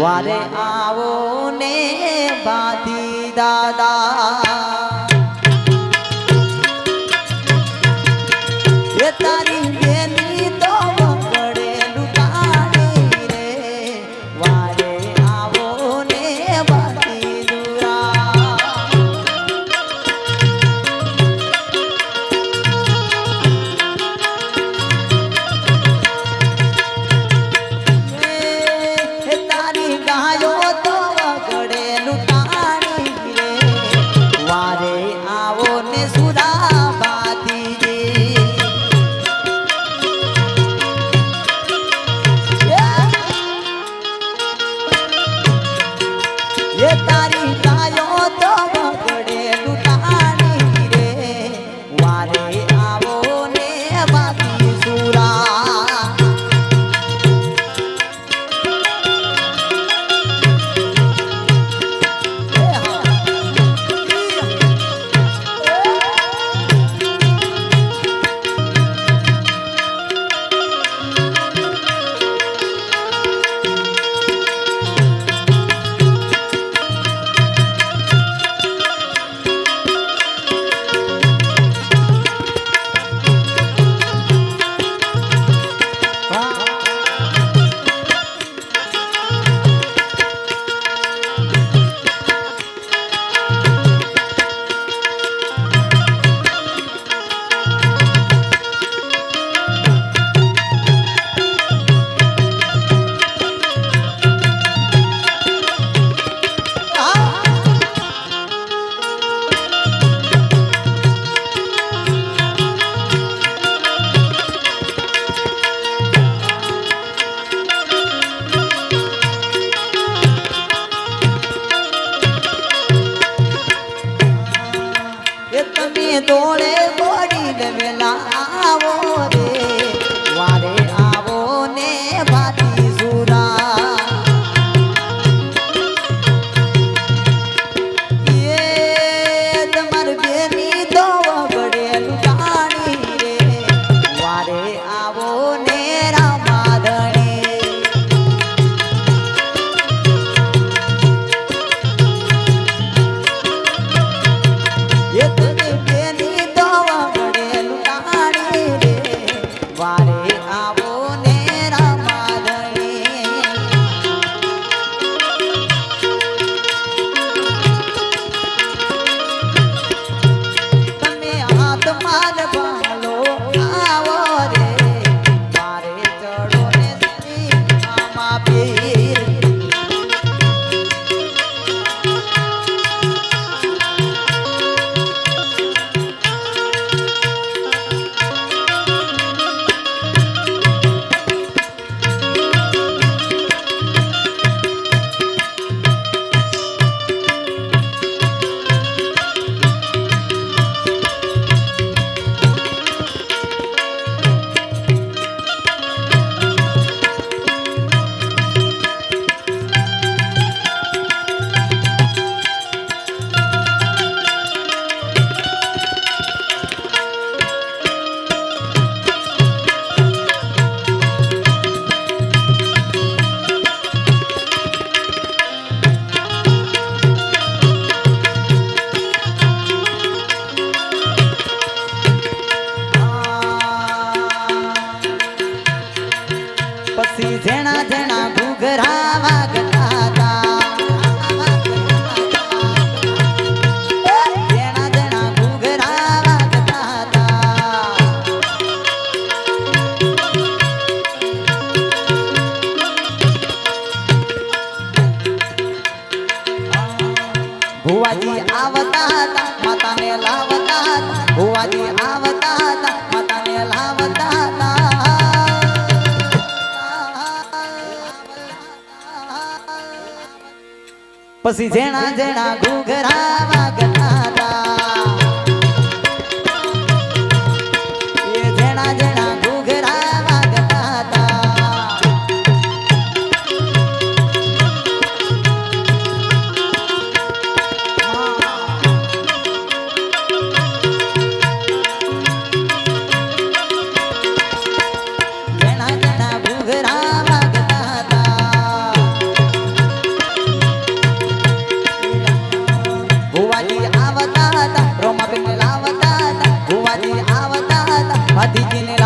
વારે આવો ને બાધી દાદા. એ તારી I'll be. પછી જેણા જેણા ઘૂઘરા ডিজেলের